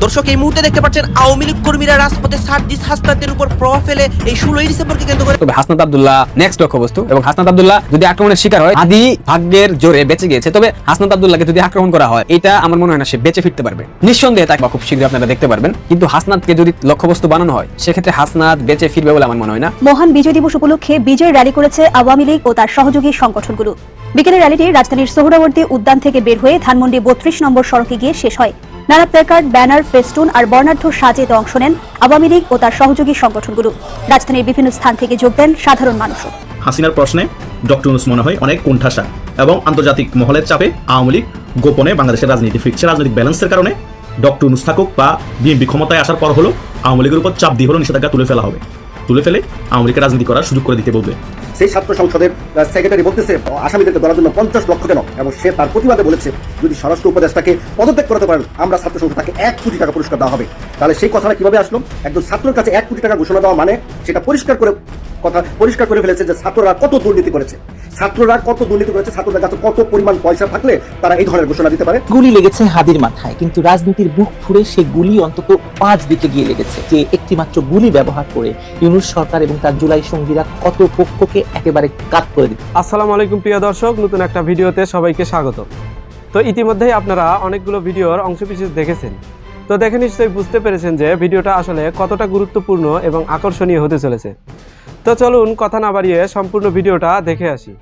দর্শক এই মুহূর্তে দেখতে পাচ্ছেন আওয়ামী লীগ কর্মীরা রাজপথে সার্জিস হাসনাতের উপর প্রভাব ফেলে এই ষোলোই ডিসেম্বরকে কেন্দ্র করে। তবে হাসনাত আব্দুল্লাহ নেক্সট লক্ষ্যবস্তু এবং হাসনাত আব্দুল্লাহ যদি আক্রমণের শিকার হয় আদি ভাগ্যের জোরে বেঁচে গিয়েছে। তবে হাসনাত আব্দুল্লাহকে যদি আক্রমণ করা হয় এটা আমার মনে হয় না সে বেঁচে ফিরতে পারবে। নিঃসন্দেহে তাকে খুব শীঘ্রই আপনারা দেখতে পারবেন। কিন্তু হাসনাতকে যদি লক্ষ্যবস্তু বানানো হয় সেক্ষেত্রে হাসনাত বেঁচে ফিরবে বলে আমার মনে হয় না। মহান বিজয় দিবস উপলক্ষে বিজয় র্যালি করেছে আওয়ামী লীগ ও তার সহযোগী সংগঠনগুলো। বিকেলের র্যালিটি রাজধানীর সোহরাবর্তী উদ্যান থেকে বের হয়ে ধানমন্ডি বত্রিশ নম্বর সড়কে গিয়ে শেষ হয়। নানা প্ল্যাকার্ড ব্যানার, ফেস্টুন আর বর্ণাঢ্য সাজেতে অংশ নেন আওয়ামী লীগ ও তার সহযোগী সংগঠনগুলো। রাজধানীর বিভিন্ন স্থান থেকে যোগ দেন সাধারণ মানুষও। হাসিনার প্রশ্নে ডক্টর ইউনুস মনে হয় অনেক কোণঠাসা এবং আন্তর্জাতিক মহলের চাপে আওয়ামী লীগ গোপনে বাংলাদেশের রাজনীতি ফিরছে। রাজনৈতিক ব্যালেন্সের কারণে ডক্টর ইউনুস থাকুক বা বিএনপি ক্ষমতায় আসার পর হলো আওয়ামী লীগের উপর চাপ দিয়ে হলো নিষেধাজ্ঞা তুলে ফেলা হবে। তুলে ফেলে আওয়ামী লীগের রাজনীতি করার সুযোগ করে দিতে বলবে। সেই ছাত্র সংসদের সেক্রেটারি বলতেছে আসামিদেরকে ধরার জন্য পঞ্চাশ লক্ষ কেন? এবং সে তার প্রতিবাদে বলেছে, যদি স্বরাষ্ট্র উপদেষ্টাকে পদত্যাগ করাতে পারেন, আমরা ছাত্র সংসদ তাকে এক কোটি টাকা পুরস্কার দেওয়া হবে। তাহলে সেই কথাটা কীভাবে আসলো? একজন ছাত্রের কাছে এক কোটি টাকা ঘোষণা দেওয়া মানে সেটা পরিষ্কার করে, কথা পরিষ্কার করে ফেলেছে যে ছাত্ররা কত দুর্নীতি করেছে। ছাত্ররা কত দুর্নীতি করেছে, ছাত্রদের কাছে কত পরিমাণ পয়সা থাকলে তারা এই ধরনের ঘোষণা দিতে পারে? গুলি লেগেছে হাদির মাথায়, কিন্তু রাজনীতির বুক ফুরে সে গুলি অন্তত পাঁচ দিকে গিয়ে লেগেছে, যে একটি মাত্র গুলি ব্যবহার করে ইউনুস সরকার এবং তার জুলাই সঙ্গীরা কত পক্ষকে একেবারে কাট করে দিচ্ছে। আসসালামু আলাইকুম প্রিয় দর্শক, নতুন একটা ভিডিওতে সবাইকে স্বাগত। তো ইতিমধ্যেই আপনারা অনেকগুলো ভিডিওর অংশবিশেষ দেখেছেন। তো দেখে নিশ্চয়ই বুঝতে পেরেছেন যে ভিডিওটা আসলে কতটা গুরুত্বপূর্ণ এবং আকর্ষণীয় হতে চলেছে। তো চলুন কথা না বাড়িয়ে সম্পূর্ণ ভিডিওটা দেখে আসি।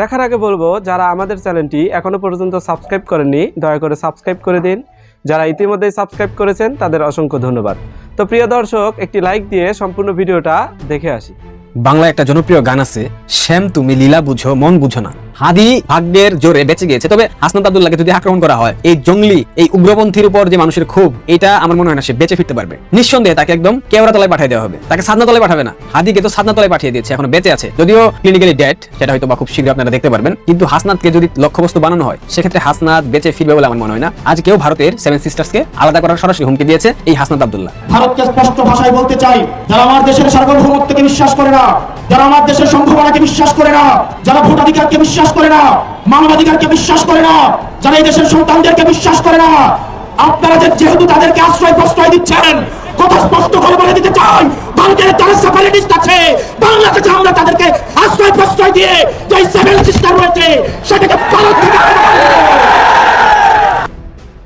দেখার আগে বলব, যারা আমাদের চ্যানেলটি এখনও পর্যন্ত সাবস্ক্রাইব করেননি, দয়া করে সাবস্ক্রাইব করে দিন। যারা ইতিমধ্যেই সাবস্ক্রাইব করেছেন, তাদের অসংখ্য ধন্যবাদ। তো প্রিয় দর্শক, একটি লাইক দিয়ে সম্পূর্ণ ভিডিওটা দেখে আসি। বাংলা একটা জনপ্রিয় গান আছে শ্যাম তুমি লীলা বুঝো মন বুঝো না। হাদি ভাগ্যের জোরে বেঁচে গিয়েছে। তবে হাসনাত আব্দুল্লাহকে যদি আক্রমণ করা হয়, এই জঙ্গলি, এই উগ্রপন্থীর উপর যে মানুষের ক্ষোভ, এটা আমার মনে হয় না সে বেঁচে ফিরতে পারবে। নিঃসন্দেহে তাকে একদম কেওড়া তলায় পাঠিয়ে দেওয়া হবে। তাকে সাদনা তলায় পাঠাবে না। হাদিকে তো সাদনা তলায় পাঠিয়ে দিয়েছে, এখন বেঁচে আছে। যদিও ক্লিনিক্যালি ডেড সেটা হয়তো বা খুব শীঘ্রই আপনারা দেখতে পারবেন। কিন্তু হাসনাতকে যদি লক্ষ্যবস্তু বানানো হয়, সেক্ষেত্রে হাসনাত বেঁচে ফিরবে বলে আমার মনে হয় না। আজ কেউ ভারতের সেভেন সিস্টার্সকে আলাদা করার সরাসরি হুমকি দিয়েছে এই হাসনাত আব্দুল্লাহ। ভারতকে স্পষ্ট ভাষায় বলতে চাই, যারা আমার দেশের সার্বভৌমত্বকে বিশ্বাস করে না, যারা আমার দেশের সম্ভাবনাকে বিশ্বাস করে না, যারা ভোটাধিকারকে বিশ্বাস করে না। মানবাধিকারকে বিশ্বাস করে না। যারা এই দেশের সন্তানদেরকে বিশ্বাস করে না, আপনারা যে যেহেতু তাদেরকে আশ্রয় প্রশ্রয় দিচ্ছেন, কথা স্পষ্ট করে বলে দিতে চাই, ভারতের তারা সেপারেটিস্ট আছে। বাংলাদেশে আমরা তাদেরকে আশ্রয় প্রশ্রয় দিয়ে যে সেভেন সিস্টার রয়েছে, সেটাকে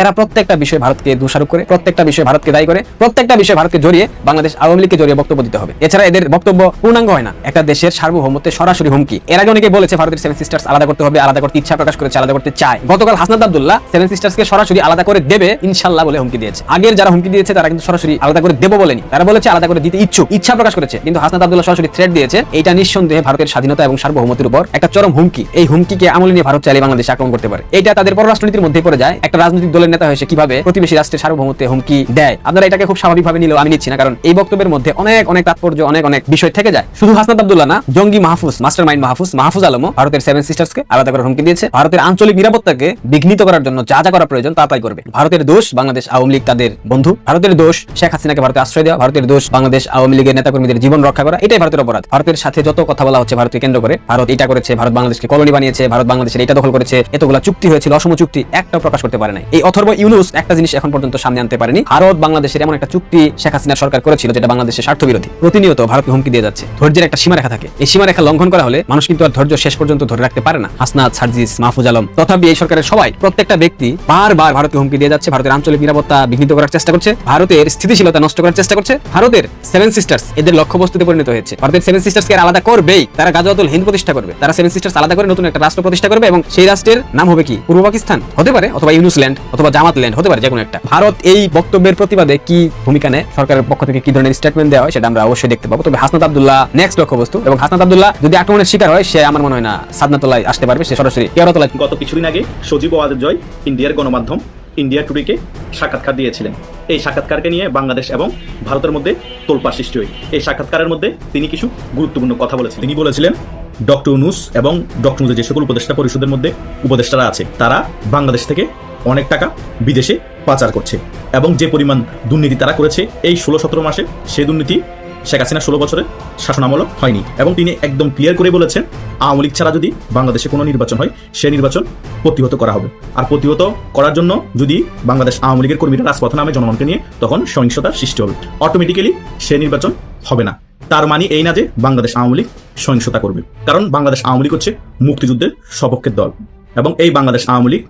এরা প্রত্যেকটা বিষয়ে ভারতকে দোষারোপ করে, প্রত্যেকটা বিষয়ে ভারতকে দায়ী করে, প্রত্যেকটা বিষয়ে ভারতকে জড়িয়ে বাংলাদেশ আওয়ামী লীগকে জড়িয়ে বক্তব্য দিতে হবে। এছাড়া এদের বক্তব্য পূর্ণাঙ্গ হয় না। একটা দেশের সার্বভৌমত্বের সরাসরি হুমকি। এর আগে অনেকে বলেছে ভারতের সেভেন সিস্টার্স আলাদা করতে হবে, আলাদা করতে ইচ্ছা প্রকাশ করেছে, আলাদা করতে চায়। গতকাল হাসনাত আব্দুল্লাহ সেভেন সিস্টার্সকে সরাসরি আলাদা করে দেবে ইনশাল্লাহ বলে হুমকি দিয়েছে। আগের যারা হুমকি দিয়েছে, তারা কিন্তু সরাসরি আলাদা করে দেবো বলেনি। তারা বলেছে আলাদা করে দিতে ইচ্ছুক, ইচ্ছা প্রকাশ করেছে। কিন্তু হাসনাত আব্দুল্লাহ সরাসরি থ্রেট দিয়েছে। এটা নিঃসন্দেহে ভারতের স্বাধীনতা এবং সার্বভৌমত্বের উপর একটা চরম হুমকি। এই হুমকিকে আমলে নিয়ে ভারত চাইলে বাংলাদেশ আক্রমণ করতে পারে। এটা তাদের পররাষ্ট্রনীতির মধ্যে পড়ে যায়। একটা রাজনৈতিক দলের নেতা হয়েছে কীভাবে প্রতিবেশী রাষ্ট্রের সার্বভৌমত্বে হুমকি দেয়? আপনারা এটাকে খুব স্বাভাবিকভাবে নিলেও আমি নিচ্ছি না, কারণ এই বক্তব্যের মধ্যে অনেক অনেক তাৎপর্য, অনেক অনেক বিষয় থেকে যায়। শুধু হাসনাত আব্দুল্লাহ না, জঙ্গি মাহফুজ মাস্টার মাইন্ড মাহফুজ মাহফুজ আলমও ভারতের সেভেন সিস্টার্সকে আলাদা করার হুমকি দিয়েছে। ভারতের আঞ্চলিক নিরাপত্তাকে বিঘ্নিত করার জন্য যা যা করা প্রয়োজন তা তাই করবে। ভারতের দোষ বাংলাদেশ আওয়ামী লীগ তাদের বন্ধু। ভারতের দোষ শেখ হাসিনাকে ভারতে আশ্রয় দেওয়া। ভারতের দোষ বাংলাদেশ আওয়ামী লীগের নেতাকর্মীদের জীবন রক্ষা করা। এটাই ভারতের অপরাধ। ভারতের সাথে যত কথা বলা হচ্ছে ভারতকে কেন্দ্র করে, ভারত এটা করেছে, ভারত বাংলাদেশকে কলোনি বানিয়েছে, ভারত বাংলাদেশের এটা দখল করেছে। এতগুলা চুক্তি হয়েছিল, অসম চুক্তি একটাও প্রকাশ করতে পারে নাই। এই অথর্ব ইউনুস একটা জিনিস এখন পর্যন্ত সামনে আনতে পারেনি। ভারত, বাংলাদেশের এমন একটা চুক্তি শেখ হাসিনা সরকার করেছিল যেটা বাংলাদেশের স্বার্থ বিরোধী প্রতিনিয়ত ভারতকে হুমকি দিয়ে যাচ্ছে। ধৈর্যের একটা সীমারেখা থাকে। এই সীমারেখা লঙ্ঘন করা হলে মানুষ কিন্তু আর ধৈর্য শেষ পর্যন্ত ধরে রাখতে পারে না। হাসনাত, সার্জিস, মাহফুজ আলম তথাপি এই সরকারের সবাই প্রত্যেকটা ব্যক্তি বারবার ভারতকে হুমকি দিয়ে যাচ্ছে। ভারতের আঞ্চলিক নিরাপত্তা বিঘ্নিত করার চেষ্টা করছে। ভারতের স্থিতিশীলতা নষ্ট করার চেষ্টা করছে। ভারতের সেভেন সিস্টার্স এদের লক্ষ্যবস্তুতে পরিণত হয়েছে। ভারতের সেভেন সিস্টার্সকে আর আলাদা করবেই। তারা গাজওয়াতুল হিন্দ প্রতিষ্ঠা করবে। তারা সেভেন সিস্টার্স আলাদা করে নতুন একটা রাষ্ট্র প্রতিষ্ঠা করবে এবং সেই রাষ্ট্রের নাম হবে কি? পূর্ব পাকিস্তান? হতে পারে। অথবা ইউনুসল্যান্ড অথবা জামাতল্যান্ড হতে পারে যে কোনো একটা। ভারত এই বক্তব্যের প্রতিবাদে কি ভূমিকা নেয়? সরকারের পক্ষ থেকে কি ধরনের স্টেটমেন্ট দেওয়া হয় সেটা আমরা অবশ্যই দেখতে পাবো। তবে হাসনাত আব্দুল্লাহ নেক্সট লক্ষ্যবস্তু এবং হাসনাত আব্দুল্লাহ যদি আক্রমণের শিকার হয়, সে আমার মনে হয় না সাদনাতলায় আসতে পারবে, সে সরাসরি কেওড়াতলায় গত কিছুদিন আগে সজীব জয় ইন্ডিয়ার গণমাধ্যম ইন্ডিয়া টুডেকে সাক্ষাৎকার দিয়েছিলেন। এই সাক্ষাৎকারকে নিয়ে বাংলাদেশ এবং ভারতের মধ্যে তোলপাড় সৃষ্টি হয়। এই সাক্ষাৎকারের মধ্যে তিনি কিছু গুরুত্বপূর্ণ কথা বলেছেন। তিনি বলেছিলেন, ডক্টর ইউনুস এবং ডক্টর ইউনুসের যে সকল উপদেষ্টা পরিষদের মধ্যে উপদেষ্টারা আছে, তারা বাংলাদেশ থেকে অনেক টাকা বিদেশে পাচার করছে। এবং যে পরিমাণ দুর্নীতি তারা করেছে এই ষোলো সতেরো মাসে সে দুর্নীতি শেখ হাসিনা ষোলো বছরের শাসনামল হয়নি। এবং তিনি একদম ক্লিয়ার করে বলেছেন, আওয়ামী লীগ ছাড়া যদি বাংলাদেশে কোনো নির্বাচন হয়, সে নির্বাচন প্রতিহত করা হবে। আর প্রতিহত করার জন্য যদি বাংলাদেশ আওয়ামী লীগের কর্মীরা রাজপথে নামে জনগণকে নিয়ে তখন সহিংসতার সৃষ্টি হবে অটোমেটিক্যালি সে নির্বাচন হবে না। তার মানে এই না যে বাংলাদেশ আওয়ামী লীগ সহিংসতা করবে। কারণ বাংলাদেশ আওয়ামী লীগ হচ্ছে মুক্তিযুদ্ধের সপক্ষের দল। এবং এই বাংলাদেশ আওয়ামী লীগ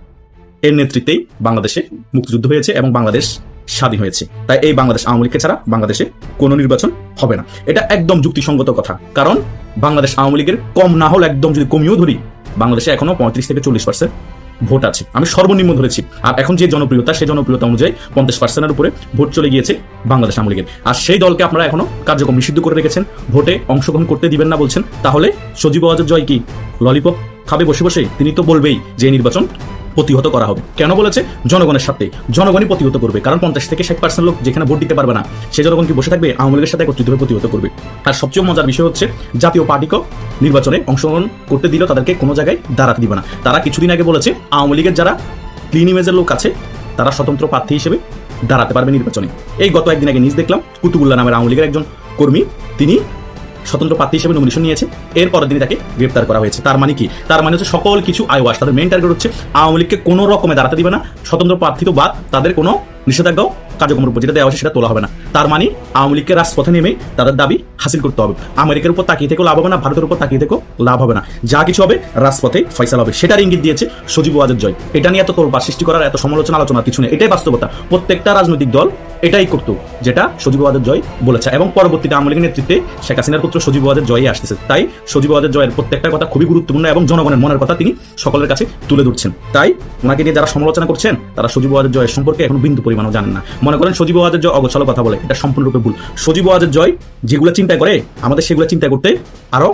এর নেতৃত্বেই বাংলাদেশে মুক্তিযুদ্ধ হয়েছে এবং বাংলাদেশ স্বাধীন হয়েছে। তাই এই বাংলাদেশ আওয়ামী লীগকে ছাড়া বাংলাদেশে কোনো নির্বাচন হবে না। এটা একদম যুক্তিসঙ্গত কথা। কারণ বাংলাদেশ আওয়ামী লীগের কম না হলে একদম যদি কমিয়েও ধরি, বাংলাদেশে এখনও পঁয়ত্রিশ থেকে চল্লিশ পার্সেন্ট ভোট আছে। আমি সর্বনিম্ন ধরেছি। আর এখন যে জনপ্রিয়তা, সেই জনপ্রিয়তা অনুযায়ী পঞ্চাশ পার্সেন্টের উপরে ভোট চলে গিয়েছে বাংলাদেশ আওয়ামী লীগের। আর সেই দলকে আপনারা এখনও কার্যক্রম নিষিদ্ধ করে রেখেছেন। ভোটে অংশগ্রহণ করতে দিবেন না বলছেন। তাহলে সজীব জয় কি? ললিপপ খাবে বসে বসে? তিনি তো বলবেই যে নির্বাচন প্রতিহত করা হবে। কেন বলেছে? জনগণের সাথে জনগণই প্রতিহত করবে। কারণ পঞ্চাশ থেকে ষাট পার্সেন্ট লোক যেখানে ভোট দিতে পারবে না, সে জনগণ কি বসে থাকবে? আওয়ামী লীগের সাথে একত্রিত হয়ে প্রতিহত করবে। আর সবচেয়ে মজার বিষয় হচ্ছে, জাতীয় পার্টিকেও নির্বাচনে অংশগ্রহণ করতে দিলেও তাদেরকে কোনো জায়গায় দাঁড়াতে দিবে না। তারা কিছুদিন আগে বলেছে, আওয়ামী লীগের যারা ক্লিন ইমেজের লোক আছে, তারা স্বতন্ত্র প্রার্থী হিসেবে দাঁড়াতে পারবে নির্বাচনে। এই গত একদিন আগে নিউজ দেখলাম, কুতুবুল্লাহ নামের আওয়ামী লীগের একজন কর্মী, তিনি স্বতন্ত্র প্রার্থী হিসেবে নমিনেশন নিয়েছে। এরপর দিনই তাকে গ্রেপ্তার করা হয়েছে। তার মানে কি? তার মানে হচ্ছে সকল কিছু আইওয়াস, তাদের মেন টার্গেট হচ্ছে আওয়ামী লীগকে কোনো রকমে দাঁড়াতে দিবে না। স্বতন্ত্র প্রার্থী তো বাদ, তাদের কোনো নিষেধাজ্ঞাও কার্যক্রমের উপর যেটা দেওয়া হয়েছে সেটা তোলা হবে না। তার মানে আওয়ামী লীগকে রাজপথে নেমে তাদের দাবি হাসিল করতে হবে। আমেরিকার উপর তাকিয়ে থেকেও লাভ হবে না, ভারতের উপর তাকিয়ে থেকেও লাভ হবে না। যা কিছু হবে রাজপথে ফয়সাল হবে। সেটার ইঙ্গিত দিয়েছে সজীব ওয়াজের জয়। এটা নিয়ে এত তোলবা সৃষ্টি করার, এত সমালোচনা আলোচনার কিছু নেই। এটাই বাস্তবতা। প্রত্যেকটা রাজনৈতিক দল এটাই করতো, যেটা সজীব ওয়াজের জয় বলেছে। এবং পরবর্তীতে আওয়ামী লীগের নেতৃত্বে শেখ হাসিনার পুত্র সজীব ওয়াজের জয়ই আসতেছে। তাই সজীব ওয়াজের জয়ের প্রত্যেকটা কথা খুবই গুরুত্বপূর্ণ এবং জনগণের মনের কথা তিনি সকলের কাছে তুলে ধরছেন। তাই ওনাকে নিয়ে যারা সমালোচনা করছেন, তারা সজীব ওয়াজের জয়ের সম্পর্কে এখন বিন্দু পরিমাণও জানেন না। মনে করেন সজীব ওয়াজের জয়, অগোছালো কথা বলে, এটা সম্পূর্ণরূপে ভুল। সজীব ওয়াজের জয়, যেগুলো চিন্তা করে, আমাদের সেগুলো চিন্তা করতে আরও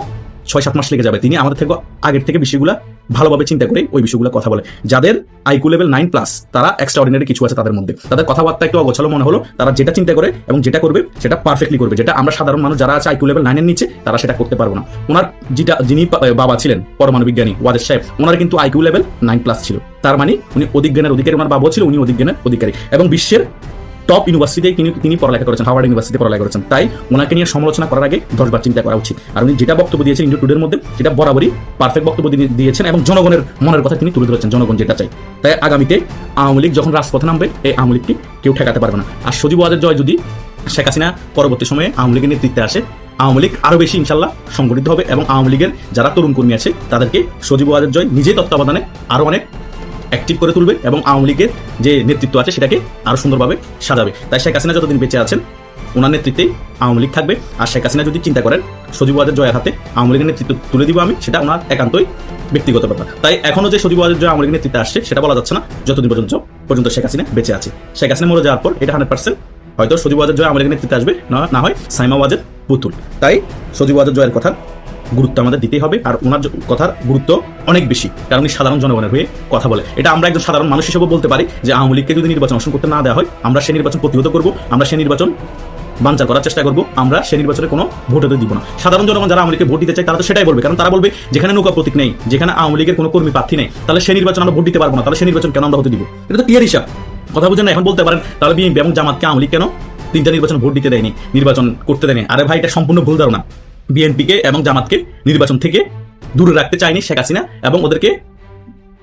ছয় সাত মাস লেগে যাবে। তিনি আমাদের থেকে আগের থেকে বিষয়গুলো ভালোভাবে চিন্তা করে ওই বিষয়গুলো কথা বলে। যাদের আইকিউ লেভেল নাইন প্লাস তারা এক্সট্রা অর্ডিনারি কিছু আছে তাদের মধ্যে। তাদের কথাবার্তা একটু অগোছালো মনে হলো, তারা যেটা চিন্তা করে এবং যেটা করবে, সেটা পারফেক্টলি করবে। যেটা আমরা সাধারণ মানুষ যারা আছে আইকিউ লেভেল নাইনের নিচে, তারা সেটা করতে পারব না। ওনার যেটা, যিনি বাবা ছিলেন, পরমাণু বিজ্ঞানী ওয়াদের সাহেব, ওনার কিন্তু আইকিউ লেভেল নাইন প্লাস ছিল। তার মানে উনি অধিক জ্ঞানের অধিকারী, ওনার বাবা ছিল, উনি অধিক জ্ঞানের অধিকারী। এবং বিশ্বের টপ ইউনিভার্সিটিতে তিনি তিনি পড়ালেখা করেছেন হাওয়ার্ড ইউনিভার্সিটিতে পড়ালেখা করেছেন। তাই ওনাকে নিয়ে সমালোচনা করার আগে দশবার চিন্তা করা উচিত। আর উনি যেটা বক্তব্য দিয়েছেন ইন্ডিয়া টুডের মধ্যে, সেটা বরাবরই পারফেক্ট বক্তব্য দিয়ে- দিয়েছেন এবং জনগণের মনের কথা তিনি তুলে ধরেছেন, জনগণ যেটা চাই তাই আগামীতে আওয়ামী লীগ যখন রাজপথে নামবে, এই আওয়ামী লীগকে কেউ ঠেকাতে পারবে না। আর সজীব ওয়াজের জয় যদি শেখ হাসিনা পরবর্তী সময়ে আওয়ামী লীগের নেতৃত্বে আসে, আওয়ামী লীগ আরও বেশি ইনশাল্লাহ সংগঠিত হবে এবং আওয়ামী লীগের যারা তরুণ কর্মী আছে, তাদেরকে সজীব ওয়াজের জয় নিজেই তত্ত্বাবধানে আরও অনেক অ্যাক্টিভ করে তুলবে এবং আওয়ামী লীগের যে নেতৃত্ব আছে সেটাকে আরও সুন্দরভাবে সাজাবে। তাই শেখ হাসিনা যতদিন বেঁচে আছেন ওনার নেতৃত্বেই আওয়ামী লীগ থাকবে। আর শেখ হাসিনা যদি চিন্তা করেন, সজীব ওয়াজের জয়ের হাতে আওয়ামী লীগের নেতৃত্ব তুলে দিব আমি, সেটা ওনার একান্তই ব্যক্তিগত ব্যাপার। তাই এখনও যে সজীব ওয়াজের জয় আওয়ামী লীগের নেতৃত্বে আসছে, সেটা বলা যাচ্ছে না যতদিন পর্যন্ত পর্যন্ত শেখ হাসিনা বেঁচে আছে। শেখ হাসিনা মরে যাওয়ার পর এটা হান্ড্রেড পার্সেন্ট হয়তো সজীব ওয়াজের জয় আওয়ামী লীগের নেতৃত্বে আসবে, না না হয় সাইমা ওয়াজের পুতুল। তাই সজীব ওয়াজের জয়ের কথা গুরুত্ব আমাদের দিতেই হবে আর ওনার কথার গুরুত্ব অনেক বেশি। কারণ উনি সাধারণ জনগণের হয়ে কথা বলে। এটা আমরা একজন সাধারণ মানুষ হিসেবে বলতে পারি যে আওয়ামী লীগকে যদি নির্বাচন অংশগ্রহণ করতে না দেওয়া হয়, আমরা সেই নির্বাচন প্রতিহত করব, আমরা সেই নির্বাচন বাঞ্চার করার চেষ্টা করব, আমরা সেই নির্বাচনে কোনো ভোট হতে দিব না। সাধারণ জনগণ যারা আওয়ামী ভোট দিতে চায়, তারা তো সেটাই বলবে। কারণ তারা বলবে, যেখানে নৌকা প্রতীক নেই, যেখানে আওয়ামী লীগের কোনো কর্মী প্রার্থী নেই, তাহলে সেই নির্বাচন আমরা ভোট দিতে পারব না, তাহলে সেই নির্বাচন কেন আমরা হতে দিব? এটা তো ক্লিয়ার হিসাব। কথা বুঝেন না, এখন বলতে পারেন, তাহলে বিএনপি এবং জামাতকে আওয়ামী লীগ কেন তিনটা নির্বাচন ভোট দিতে দেয়নি, নির্বাচন করতে দেয়নি? আরে ভাই, এটা সম্পূর্ণ ভুল ধারণা। বিএনপিকে এবং জামাতকে নির্বাচন থেকে দূরে রাখতে চায়নি শেখ হাসিনা এবং ওদেরকে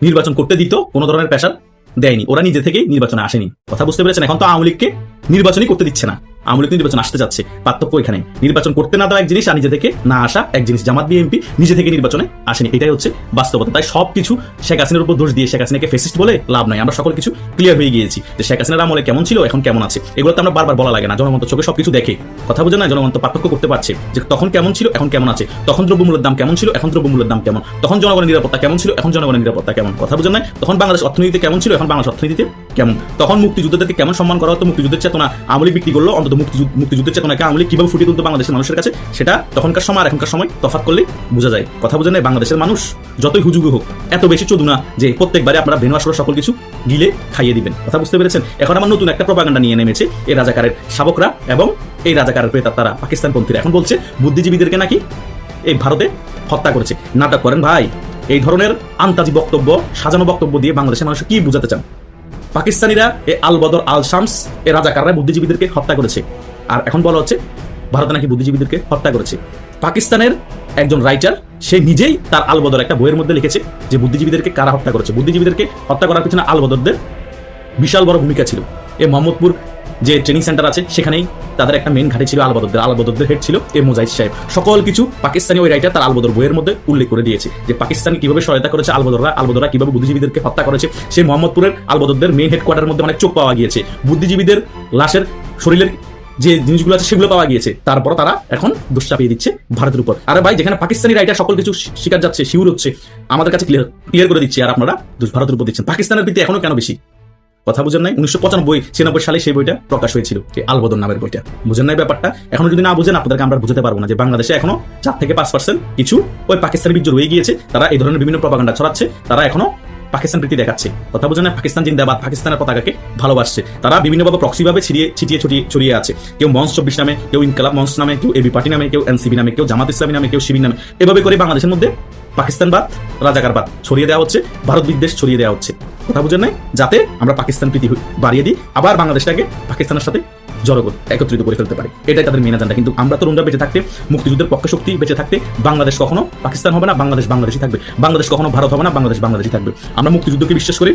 নির্বাচন করতে দিত কোনো ধরনের প্রেশার দেয়নি। ওরা নিজে থেকেই নির্বাচনে আসেনি। কথা বুঝতে পেরেছেন? এখন তো আওয়ামী লীগকে নির্বাচনই করতে দিচ্ছে না। আওয়ামী লীগ নির্বাচন আসতে যাচ্ছে। পার্থক্য এখানে। নির্বাচন করতে না দেওয়া এক জিনিস আর নিজে থেকে না আসা এক জিনিস। জামাত, বিএনপি নিজে থেকে নির্বাচনে আসেনি। এটাই হচ্ছে বাস্তবতা। তাই সব কিছু শেখ হাসিনার উপর দোষ দিয়ে শেখ হাসিনাকে ফেসিস্ট বলে লাভ নাই। আমরা সকল কিছু ক্লিয়ার হয়ে গিয়েছি যে শেখ হাসিনার আমলে কেমন ছিল, এখন কেমন আছে। এগুলো তো আমরা বারবার বলা লাগে না। জনগণ তো চোখে সবকিছু দেখে। কথা বুঝে না? জনগণ তো পার্থক্য করতে পারছে যে তখন কেমন ছিল, এখন কেমন আছে। তখন দ্রব্যমূল্যের দাম কেমন ছিল, এখন দ্রব্যমূল্যের দাম কেমন। তখন জনগণের নিরাপত্তা কেমন ছিল, এখন জনগণের নিরাপত্তা কেমন। কথা বুঝেন না তখন বাংলাদেশ অর্থনীতিতে কেমন ছিল, এখন বাংলাদেশ অর্থনীতিতে কেমন। তখন মুক্তিযুদ্ধদেরকে কেমন সম্মান করা হতো, মুক্তিযুদ্ধের চেতনা আমলি বিক্রি করল, অন্তত মুক্তিযুদ্ধ, মুক্তিযুদ্ধের চেতনাকে আমলি কীভাবে ফুটিয়ে তুলতো বাংলাদেশের মানুষের কাছে? সেটা তখনকার সময় আর এখনকার সময় তফাৎ করলে বোঝা যায়। কথা বুঝে নেই, বাংলাদেশের মানুষ যতই হুজুগু হোক, এত বেশি চোদু না যে প্রত্যেকবারে আপনারা ভেনুয়াস সকল কিছু গিলে খাইয়ে দিবেন। কথা বুঝতে পেরেছেন? এখন আমার নতুন একটা প্রপাগান্ডা নিয়ে নেমেছে এই রাজাকারের শাবকরা এবং এই রাজাকারের প্রেতার তারা পাকিস্তানপন্থীরা। এখন বলছে, বুদ্ধিজীবীদেরকে নাকি এই ভারতে হত্যা করেছে। নাটক করেন ভাই। এই ধরনের আন্তাজি বক্তব্য, সাজানো বক্তব্য দিয়ে বাংলাদেশের মানুষ কি বুঝাতে চান? পাকিস্তানিরা এ আল বদর আল শামস এ রাজাকাররা বুদ্ধিজীবীদেরকে হত্যা করেছে। আর এখন বলা হচ্ছে, ভারত নাকি বুদ্ধিজীবীদেরকে হত্যা করেছে। পাকিস্তানের একজন রাইটার সে নিজেই তার আলবদর একটা বইয়ের মধ্যে লিখেছে যে বুদ্ধিজীবীদেরকে কারা হত্যা করেছে? বুদ্ধিজীবীদেরকে হত্যা করার পিছনে আলবদরদের বিশাল বড় ভূমিকা ছিল। এ মোহাম্মদপুর যে ট্রেনিং সেন্টার আছে, সেখানেই তাদের একটা মেন ঘাটে ছিল আলবদরদের আলবদরদের হেড ছিল এ মোজাইদ সাহেব। সকল কিছু পাকিস্তানি ওই রাইটার তার আলবদর বইয়ের মধ্যে উল্লেখ করে দিয়েছে যে পাকিস্তান কীভাবে সহায়তা করেছে আলবদররা আলবদররা কীভাবে বুদ্ধিজীবীদেরকে হত্যা করেছে সেই মোহাম্মদপুরের আলবদরদের মেন হেডকোয়ার্টারের মধ্যে অনেক চোখ পাওয়া গিয়েছে। বুদ্ধিজীবীদের লাশের শরীরের যে জিনিসগুলো আছে, সেগুলো পাওয়া গিয়েছে। তারপর তারা এখন দোষ চাপিয়ে দিচ্ছে ভারতের উপর। আরে ভাই, যেখানে পাকিস্তানি রাইটার সকল কিছু শিকার যাচ্ছে, শিউর হচ্ছে, আমাদের কাছে ক্লিয়ার ক্লিয়ার করে দিচ্ছে। আর আপনারা ভারতের উপর দিচ্ছেন। পাকিস্তানের প্রীতি এখনও কেন বেশি? কথা বুঝেন নাই? উনিশশো পঁচানব্বই ছিয়ানব্বই সালে সেই বইটা প্রকাশ হয়েছিল, এই আলবদন নামের বইটা। বুঝেন নাই ব্যাপারটা? এখন যদি না বুঝেন, আপনাদেরকে আমরা বুঝতে পারব না যে বাংলাদেশে এখনও চার থেকে পাঁচ পার্সেন্ট কিছু ওই পাকিস্তানি বীর্য রয়ে গিয়েছে, তারা এই ধরনের বিভিন্ন প্রপাগান্ডা ছড়াচ্ছে, তারা এখনও পাকিস্তান প্রীতি দেখাচ্ছে। কথা বুঝেন না পাকিস্তান জিন্দাবাদ, পাকিস্তানের পতাকাকে ভালোবাসছে। তারা বিভিন্নভাবে প্রক্সিভাবে ছিড়িয়ে, ছিটিয়ে ছড়িয়ে ছড়িয়ে আছে। কেউ মঞ্চ চব্বিশ নামে, কেউ ইনকালাব মঞ্চ নামে, কেউ এবি পার্টি নামে, কেউ এনসিবি নামে, কেউ জামাত ইসলামী নামে, কেউ শিবির নামে। এভাবে করে বাংলাদেশের মধ্যে পাকিস্তানবাদ রাজাকারবাদ ছড়িয়ে দেওয়া হচ্ছে, ভারত বিদ্বেষ ছড়িয়ে দেওয়া হচ্ছে। কথা বুঝেন নাই? যাতে আমরা পাকিস্তান প্রীতি বাড়িয়ে দিই, আবার বাংলাদেশটাকে পাকিস্তানের সাথে জড়ো একত্রিত করে ফেলতে পারে। এটাই তাদের মেন এজেন্ডা কিন্তু আমরা তরুণরা বেঁচে থাকতে, মুক্তিযুদ্ধের পক্ষে শক্তি বেঁচে থাকতে, বাংলাদেশ কখনো পাকিস্তান হবে না, বাংলাদেশ বাংলাদেশই থাকবে। বাংলাদেশ কখনো ভারত হবে না, বাংলাদেশ বাংলাদেশই থাকবে। আমরা মুক্তিযুদ্ধকে বিশ্বাস করি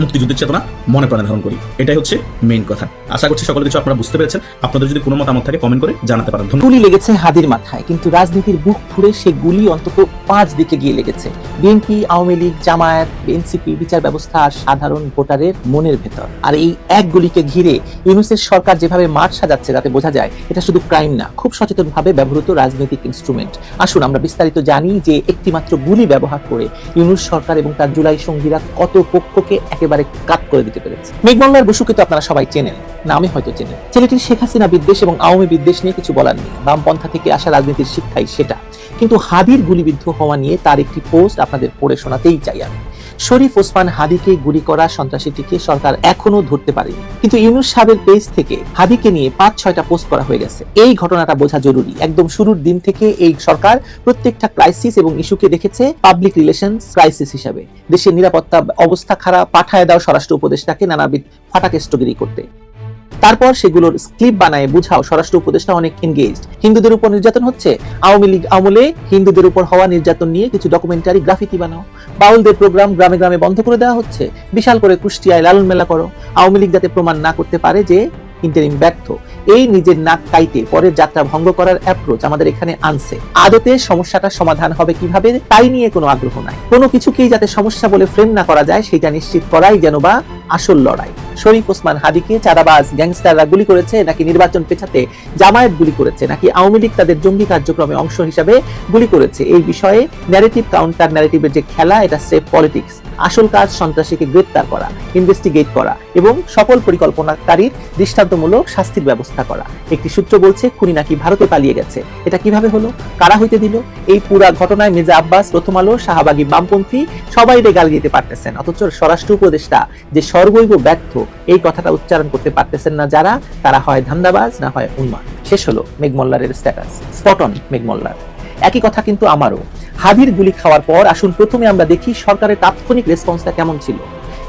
মুক্তিযুদ্ধের চেতনা মনে প্রাণে ধারণ করি। এটাই হচ্ছে মেইন কথা। আশা করছি সকল কিছু আপনারা বুঝতে পেরেছেন। আপনাদের যদি কোনো মতামত থাকে কমেন্ট করে জানাতে পারেন। গুলি লেগেছে হাদির মাথায়, কিন্তু রাজনীতির বুক ফুড়ে সে গুলি অন্তত পাঁচ দিকে গিয়ে লেগেছে। বিএনপি, আওয়ামী লীগ, জামায়াত, এনসিপি, বিচার ব্যবস্থা আর সাধারণ ভোটারের মনের ভেতর। আর এই এক গুলিকে ঘিরে ইউনুসের সরকার যেভাবে মাঠ সাজাচ্ছে, তাতে বোঝা যায় এটা শুধু ক্রাইম না, খুব সচেতনভাবে ব্যবহৃত রাজনৈতিক ইনস্ট্রুমেন্ট আসুন, আমরা বিস্তারিত জানি যে একটিমাত্র গুলি ব্যবহার করে ইউনুস সরকার এবং তার জুলাই সঙ্গীরা কত পক্ষকে একেবারে কাত করে দিতে পেরেছে। মেঘমল্লার বসুকে তো আপনারা সবাই চেনেন, নামে হয়তো চেনেন। ছেলেটির শেখ হাসিনা বিদ্বেষ এবং আওয়ামী বিদ্বেষ নিয়ে কিছু বলার নেই। বামপন্থা থেকে আসা রাজনীতির শিক্ষাই সেটা। কিন্তু হাবির গুলিবিদ্ধ হওয়া নিয়ে তার একটি পোস্ট আপনাদের পড়ে শোনাতেই চাই আমি। শরীফ ওসমান হাদিকে গুলি করা সন্ত্রাসীটিকে সরকার এখনও ধরতে পারেনি। কিন্তু ইউনুস সাহেবের পেজ থেকে হাদিকে নিয়ে পাঁচ, ছয়টা পোস্ট করা হয়ে গেছে। এই ঘটনাটা বোঝা জরুরি। একদম শুরুর দিন থেকে এই সরকার প্রত্যেকটা ক্রাইসিস এবং ইস্যুকে দেখেছে পাবলিক রিলেশনস ক্রাইসিস হিসাবে। দেশের নিরাপত্তা অবস্থা খারাপ, পাঠায় দাও স্বরাষ্ট্র উপদেষ্টাকে নানাবিধ ফাটাকেষ্টগিরি করতে। তারপর সেগুলোর স্ক্লিপ বানায় বুঝাও, স্বরাষ্ট্র উপদেষ্টা অনেক এনগেজড হিন্দুদের উপর নির্যাতন হচ্ছে? আওয়ামী লীগ আমলে হিন্দুদের উপর হওয়া নির্যাতন নিয়ে কিছু ডকুমেন্টারি গ্রাফিতি বানাও। বাউলদের প্রোগ্রাম গ্রামে গ্রামে বন্ধ করে দেওয়া হচ্ছে। বিশাল করে কুষ্টিয়ায় লালন মেলা করো। আওয়ামী লীগ যাতে প্রমাণ না করতে পারে যে ইন্টারিম ব্যর্থ। এই নিজের নাক কাইতে পরের যাত্রা ভঙ্গ করার অ্যাপ্রোচ আমাদের এখানে আনছে। আদতে সমস্যাটা সমাধান হবে কীভাবে, তাই নিয়ে কোনো আগ্রহ নাই। কোনো কিছুকেই যাতে সমস্যা বলে ফ্রেম না করা যায়, সেটা নিশ্চিত করাই যেন বা আসল লড়াই। শরীফ ওসমান হাদিকে চাঁদাবাজ, গ্যাংস্টাররা গুলি করেছে, নাকি নির্বাচন পেছাতে জামায়াত গুলি করেছে, নাকি আওয়ামী লীগ তাদের জঙ্গি কার্যক্রমে অংশ হিসাবে গুলি করেছে? এই বিষয়ে ন্যারেটিভ কাউন্টার ন্যারেটিভের যে খেলা, এটা সেফ পলিটিক্স আসল কাজ সন্ত্রাসীকে গ্রেপ্তার করা ইনভেস্টিগেট করা এবং সকল পরিকল্পনাকারীর দৃষ্টান্তমূলক শাস্তির ব্যবস্থা করা। একটি সূত্র বলছে, খুনি নাকি ভারতে পালিয়ে গেছে। এটা কীভাবে হলো? কারা হইতে দিল? এই পুরা ঘটনায় মির্জা আব্বাস, প্রথম আলো, শাহবাগী বামপন্থী সবাই গাল দিতে পারতেছেন। অথচ স্বরাষ্ট্র উপদেষ্টা যে সর্বৈব ব্যর্থ এই কথাটা উচ্চারণ করতে পারতেছেন না যারা, তারা হয় ধান্দাবাজ না হয় উন্মাদ। শেষ হলো মেঘমল্লারের স্ট্যাটাস স্পটন মেঘমল্লার। একই কথা কিন্তু আমারও। হাদির গুলি খাওয়ার পর আসুন প্রথমে আমরা দেখি সরকারের তাৎক্ষণিক রেসপন্সটা কেমন ছিল।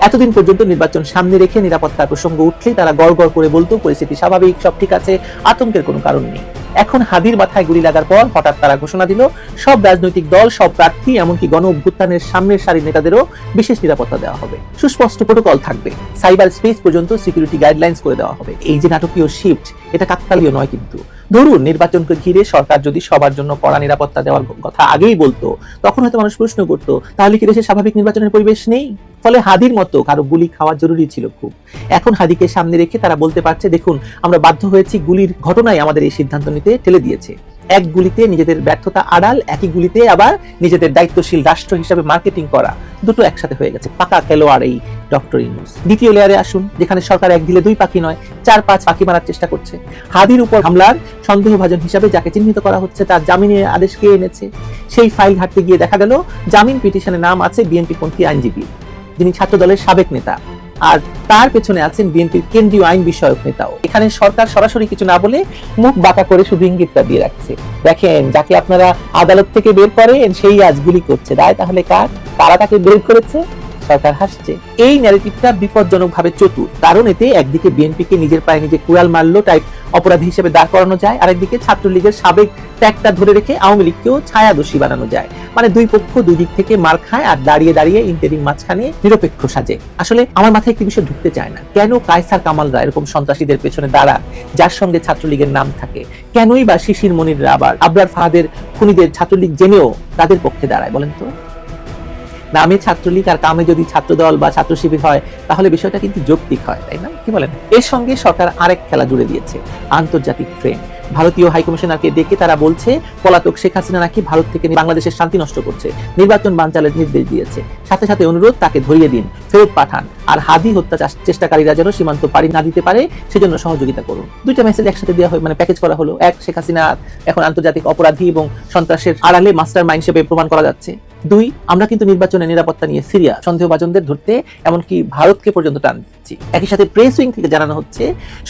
এতদিন পর্যন্ত নির্বাচন সামনে রেখে নিরাপত্তার প্রসঙ্গ উঠলেই তারা গড় করে বলতো, পরিস্থিতি স্বাভাবিক, সব ঠিক আছে, আতঙ্কের কোনো কারণ নেই। এখন হাদির মাথায় গুলি লাগার পর হঠাৎ তারা ঘোষণা দিল, সব রাজনৈতিক দল, সব প্রার্থী, এমনকি গণ অভ্যুত্থানের সামনের সারির নেতাদেরও বিশেষ নিরাপত্তা দেওয়া হবে। সুস্পষ্ট প্রোটোকল থাকবে। সাইবার স্পেস পর্যন্ত সিকিউরিটি গাইডলাইন্স করে দেওয়া হবে। এই যে নাটকীয় শিফট এটা কাকতালীয় নয় কিন্তু। ধরুন, নির্বাচনকে ঘিরে সরকার যদি সবার জন্য কড়া নিরাপত্তা দেওয়ার কথা আগেই বলতো, তখন হয়তো মানুষ প্রশ্ন করতো, তাহলে কি দেশে স্বাভাবিক নির্বাচনের পরিবেশ নেই? ফলে হাদির মতো কারও গুলি খাওয়া জরুরি ছিল খুব। এখন হাদিকে সামনে রেখে তারা বলতে পারছে, দেখুন, আমরা বাধ্য হয়েছি গুলির ঘটনায় আমাদের এই সিদ্ধান্ত নিতে ঠেলে দিয়েছে। এক গুলিতে নিজেদের ব্যর্থতা আড়াল, একই গুলিতে আবার নিজেদের দায়িত্বশীল রাষ্ট্র হিসাবে মার্কেটিং করা। দুটো একসাথে হয়ে গেছে। পাকা খেলোয়াড় এই ডক্টর ইউনুস। দ্বিতীয় লেয়ারে আসুন, যেখানে সরকার এক দিলে দুই পাখি নয়, চার পাঁচ পাখি মারার চেষ্টা করছে। হাদির উপর হামলার সন্দেহভাজন হিসাবে যাকে চিহ্নিত করা হচ্ছে, তার জামিনের আদেশ কে এনেছে? সেই ফাইল ঘাটতে গিয়ে দেখা গেল, জামিন পিটিশনের নাম আছে বিএনপি পন্থী আইনজীবী। যিনি ছাত্র দলের সাবেক নেতা। আর তার পেছনে আছেন বিএনপির কেন্দ্রীয় আইন বিষয়ক নেতাও। এখানে সরকার সরাসরি কিছু না বলে মুখ বাঁকা করে শুধু ইঙ্গিতটা দিয়ে রাখছে। দেখেন, যাকে আপনারা আদালত থেকে বের করেন, সেই আজ গুলি করছে। রায় তাহলে কার? তারা তাকে বের করেছে? সরকার হাসছে। এই ন্যারেটিভটা বিপজ্জনক ভাবে চতুর। কারণ এতে একদিকে বিএনপিকে নিজের পায়ে নিজে কুড়াল মারলো টাইপ অপরাধী হিসেবে দাঁড় করানো যায়। আরেকদিকে ছাত্রলীগের সাবেক ট্যাগটা ধরে রেখে আওয়ামী লীগকেও ছায়াদোষী বানানো যায়। মানে দুই পক্ষ দুই দিক থেকে মার খায় আর দাঁড়িয়ে দাঁড়িয়ে ইন্টারিং মাঝখানে নিরপেক্ষ সাজে। আসলে আমার মাথায় একটি বিষয় ঢুকতে চায় না। কেন কায়সার কামালরা এরকম সন্ত্রাসীদের পেছনে দাঁড়ান যার সঙ্গে ছাত্রলীগের নাম থাকে? কেনই বা শিশির মনিররা আবার আবরার ফাহাদের খুনিদের ছাত্রলীগ জেনেও তাদের পক্ষে দাঁড়ায় বলেন তো? নামে ছাত্রলীগ আর কামে যদি ছাত্র দল বা ছাত্র শিবির হয়, তাহলে বিষয়টা কিন্তু যৌক্তিক হয়, তাই না? কি বলেন? এর সঙ্গে সরকার আরেক খেলা জুড়ে দিয়েছে, আন্তর্জাতিক ফ্রেম ভারতীয় হাইকমিশনারকে ডেকে তারা বলছে, পলাতক শেখ হাসিনা নাকি ভারত থেকে বাংলাদেশের শান্তি নষ্ট করছে। নির্বাচন বানচালের নির্দেশ দিয়েছে। সাথে সাথে অনুরোধ, তাকে ধরিয়ে দিন, ফেরত পাঠান। আর হাদি হত্যা চেষ্টাকারীরা যেন সীমান্ত পাড়ি না দিতে পারে, সেজন্য সহযোগিতা করুন। দুইটা মেসেজ একসাথে দেওয়া হয় মানে প্যাকেজ করা হলো। এক, শেখ হাসিনা এখন আন্তর্জাতিক অপরাধী এবং সন্ত্রাসের আড়ালে মাস্টার মাইন্ড হিসেবে প্রমাণ করা যাচ্ছে। দুই, আমরা কিন্তু নির্বাচনের নিরাপত্তা নিয়ে সিরিয়া, সন্দেহভাজনদের ধরতে, এমনকি ভারতকে পর্যন্ত টান দিচ্ছি। একই সাথে প্রেস উইং থেকে জানানো হচ্ছে,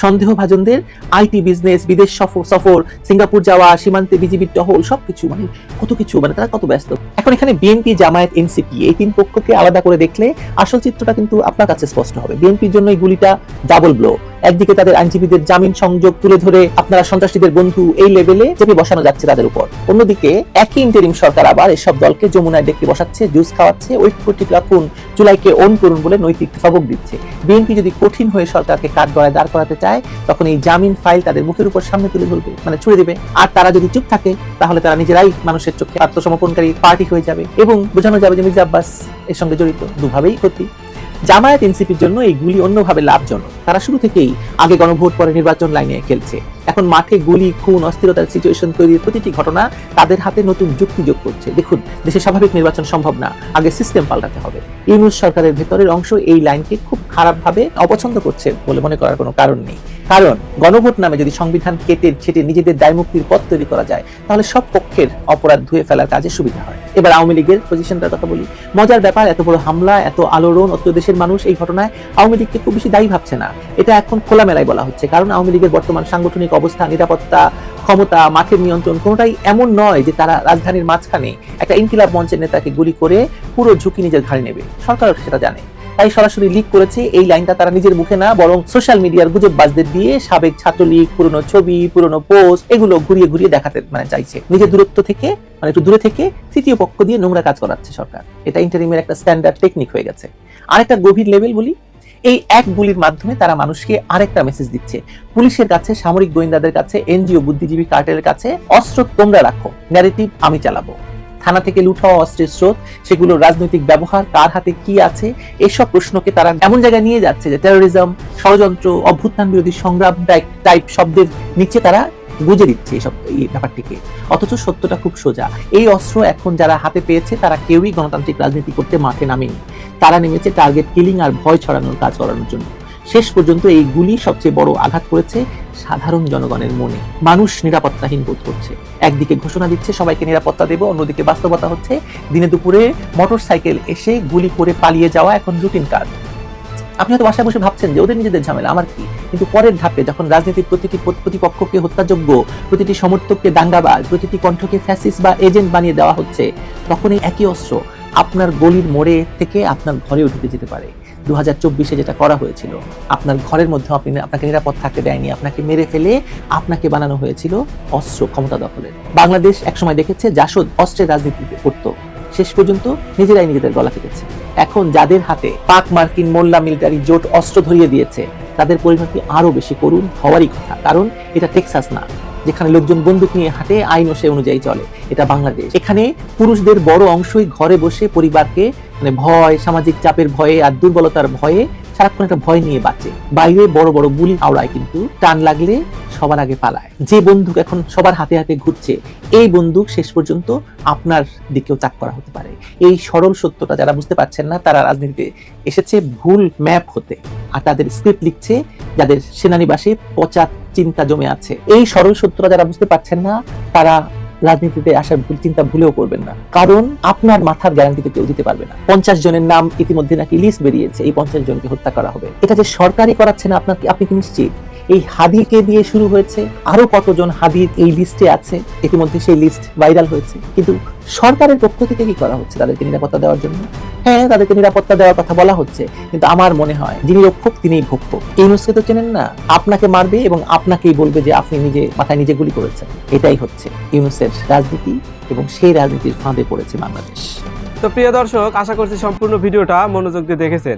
সন্দেহভাজনদের আইটি বিজনেস বিদেশ সফর সফর, সিঙ্গাপুর যাওয়া, সীমান্তে বিজিবির টহল, সবকিছু মানে কত কিছু মানে তারা কত ব্যস্ত। এখন এখানে বিএনপি জামায়াত এনসিপি এই তিন পক্ষকে আলাদা করে দেখলে আসল চিত্রটা কিন্তু আপনার কাছে স্পষ্ট হবে। বিএনপির জন্য এই গুলিটা ডাবল ব্লো একদিকে তাদের আইনজীবীদের জামিন সংযোগ তুলে ধরে আপনারা সন্ত্রাসীদের বন্ধু এই লেভেলে চেপে বসানো যাচ্ছে তাদের উপর। অন্যদিকে একই ইন্টারিম সরকার আবার এসব দলকে যমুনায় ডেকে বসাচ্ছে জুস খাওয়াচ্ছে ওয়েট ঠিক রাখুন জুলাইকে অন করুন বলে নৈতিক সবক দিচ্ছে। বিএনপি যদি কঠিন হয়ে সরকারকে কাঠ গড়ায় দাঁড় করাতে চায়, তখন এই জামিন ফাইল তাদের মুখের উপর সামনে তুলে ধরবে মানে ছুড়ে দেবে। আর তারা যদি চুপ থাকে, তাহলে তারা নিজেরাই মানুষের চোখে আত্মসমর্পণকারী পার্টি হয়ে যাবে। এবং বোঝানো যাবে যে মির্জা আব্বাস এর সঙ্গে জড়িত। দুভাবেই ক্ষতি। জামায়াত এনসিপির জন্য এই গুলি অন্যভাবে লাভজনক। তারা শুরু থেকেই আগে গণভোট, পরে নির্বাচন লাইনে খেলছে। এখন মাঠে গুলি, খুন, অস্থিরতার সিচুয়েশন তৈরির প্রতিটি ঘটনা তাদের হাতে নতুন যুক্তি যোগ করছে। দেখুন, দেশে স্বাভাবিক নির্বাচন সম্ভব না। আগে সিস্টেম পাল্টাতে হবে। ইউনুস সরকারের ভেতরের অংশ এই লাইনকে খুব খারাপভাবে অপছন্দ করছে বলে মনে করার কোনো কারণ নেই। কারণ, গণভোট নামে যদি সংবিধান কেটে ছেটে নিজেদের দায়মুক্তির পথ তৈরি করা যায়, তাহলে সব পক্ষের অপরাধ ধুয়ে ফেলার কাজে সুবিধা হয়। এবার আওয়ামী লীগের পজিশনটার কথা বলি। মজার ব্যাপার, এত বড় হামলা, এত আলোড়ন অত দেশের মানুষ এই ঘটনায় আওয়ামী লীগকে খুব বেশি দায়ী ভাবছে না। এটা এখন খোলামেলায় বলা হচ্ছে। কারণ, আওয়ামী লীগের বর্তমান সাংগঠনিক অবস্থা, নিরাপত্তা, ক্ষমতা, মাঠের নিয়ন্ত্রণ কোনোটাই এমন নয় যে তারা রাজধানীর মাঝখানে একটা ইনকিলাব মঞ্চের নেতাকে গুলি করে পুরো ঝুঁকি নিজের ঘাড়ে নেবে। সরকার সেটা জানে। তাই সরাসরি লিক করেছে এই লাইনটা তারা নিজের মুখে না, বরং সোশ্যাল মিডিয়ার গুজব বাজদের দিয়ে সাবেক ছাত্রলীগ, পুরনো ছবি, পুরনো পোস্ট, এগুলো ঘুরিয়ে ঘুরিয়ে দেখাতে মানে চাইছে। নিজের দূরত্ব থেকে মানে একটু দূরে থেকে তৃতীয় পক্ষ দিয়ে নোংরা কাজ করাচ্ছে সরকার। এটা ইন্টারিমের একটা স্ট্যান্ডার্ড টেকনিক হয়ে গেছে। আরেকটা গভীর লেভেল বলি এই এক গুলির মাধ্যমে তারা মানুষকে আরেকটা মেসেজ দিচ্ছে। পুলিশের কাছে, সামরিক গোয়েন্দাদের কাছে, এনজিও বুদ্ধিজীবী কার্টেলের কাছে, অস্ত্র তোমরা রাখো ন্যারেটিভ আমি চালাবো। থানা থেকে লুট হওয়া অস্ত্রের স্রোত সেগুলোর রাজনৈতিক ব্যবহার, কার হাতে কি আছে, এসব প্রশ্নকে তারা এমন জায়গায় নিয়ে যাচ্ছে যে টেরোরিজম ষড়যন্ত্র, অভ্যুত্থান বিরোধী সংগ্রাম টাইপ শব্দের নিচে তারা গুজে দিচ্ছে এইসব এই ব্যাপারটিকে। অথচ সত্যটা খুব সোজা। এই অস্ত্র এখন যারা হাতে পেয়েছে, তারা কেউই গণতান্ত্রিক রাজনীতি করতে মাঠে নামেনি। তারা নেমেছে টার্গেট কিলিং আর ভয় ছড়ানোর কাজ করানোর জন্য। শেষ পর্যন্ত এই গুলি সবচেয়ে বড় আঘাত করেছে সাধারণ জনগণের মনে। মানুষ নিরাপত্তাহীন বোধ করছে। একদিকে ঘোষণা দিচ্ছে সবাইকে নিরাপত্তা দেবো, অন্যদিকে বাস্তবতা হচ্ছে দিনে দুপুরে মোটর সাইকেল এসে গুলি করে পালিয়ে যাওয়া এখন রুটিন কাজ আপনি হয়তো বাসায় বসে ভাবছেন যে ওদের নিজেদের ঝামেলা, আমার কি? কিন্তু পরের ধাপে যখন রাজনীতির প্রতিটি প্রতিপক্ষকে হত্যাযোগ্য, প্রতিটি সমর্থককে দাঙ্গাবাজ, প্রতিটি কণ্ঠকে ফ্যাসিস বা এজেন্ট বানিয়ে দেওয়া হচ্ছে তখন এই একই অস্ত্র আপনার গলির মোড়ে থেকে আপনার ঘরেও ঢুকে যেতে পারে। দু হাজার চব্বিশে যেটা করা হয়েছিল, আপনার ঘরের মধ্যে আপনি আপনাকে নিরাপদ থাকতে দেয়নি, আপনাকে মেরে ফেলে আপনাকে বানানো হয়েছিল অস্ত্র ক্ষমতা দখলের। বাংলাদেশ একসময় দেখেছে, জাসদ অস্ত্রের রাজনীতিতে করতো শেষ পর্যন্ত নিজেরাই নিজেদের গলা কেটেছে। এখন যাদের হাতে পাক মার্কিন মোল্লা মিলিটারি জোট অস্ত্র ধরিয়ে দিয়েছে, তাদের পরিণতি আরও বেশি করুন হওয়ারই কথা। কারণ এটা টেক্সাস না, যেখানে লোকজন বন্দুক নিয়ে হাতে আইন ও সে অনুযায়ী চলে। এটা বাংলাদেশ। এখানে পুরুষদের বড় অংশই ঘরে বসে পরিবারকে মানে ভয়, সামাজিক চাপের ভয়ে আর দুর্বলতার ভয়ে সারাক্ষণ একটা ভয় নিয়ে বাঁচে। বাইরে বড় বড় গুলি আওড়ায় কিন্তু টান লাগলে সবার আগে পালায়। যে বন্দুক এখন সবার হাতে হাতে ঘুরছে, এই বন্দুক শেষ পর্যন্ত আপনার দিকেও চাক করা হতে পারে। এই সরল সত্যটা যারা বুঝতে পারছেন না, তারা রাজনীতিতে এসেছে ভুল ম্যাপ হতে। আর তাদের স্ক্রিপ্ট লিখছে, যাদের সেনানিবাসে পচা চিন্তা জমে আছে। এই সরল সত্যটা যারা বুঝতে পারছেন না, তারা রাজনীতিতে আসার ভুল চিন্তা ভুলেও করবেন না। কারণ আপনার মাথার গ্যারান্টিতে কেউ দিতে পারবে না। পঞ্চাশ জনের নাম ইতিমধ্যে নাকি লিস্ট বেরিয়েছে। এই পঞ্চাশ জনকে হত্যা করা হবে। এটা যে সরকারই করাচ্ছে না আপনাকে আপনি কি নিশ্চিত? এই হাদিকে দিয়ে শুরু হয়েছে। আরও কতজন হাদি এই লিস্টে আছে? ইতিমধ্যে সেই লিস্ট ভাইরাল হয়েছে। কিন্তু সরকারের পক্ষ থেকে কি করা হচ্ছে তাদেরকে নিরাপত্তা দেওয়ার জন্য? হ্যাঁ তাদেরকে নিরাপত্তা দেওয়ার কথা বলা হচ্ছে। কিন্তু আমার মনে হয়, যিনি রক্ষক, তিনিই ভক্ষক এই নুসকে তো চেনেন না? আপনাকে মারবে এবং আপনাকেই বলবে যে আপনি নিজে মাথায় নিজে গুলি করেছেন। এটাই হচ্ছে ইউনুসের রাজনীতি এবং সেই রাজনীতির ফাঁদে পড়েছে বাংলাদেশ। তো প্রিয় দর্শক, আশা করছি সম্পূর্ণ ভিডিওটা মনোযোগ দিয়ে দেখেছেন।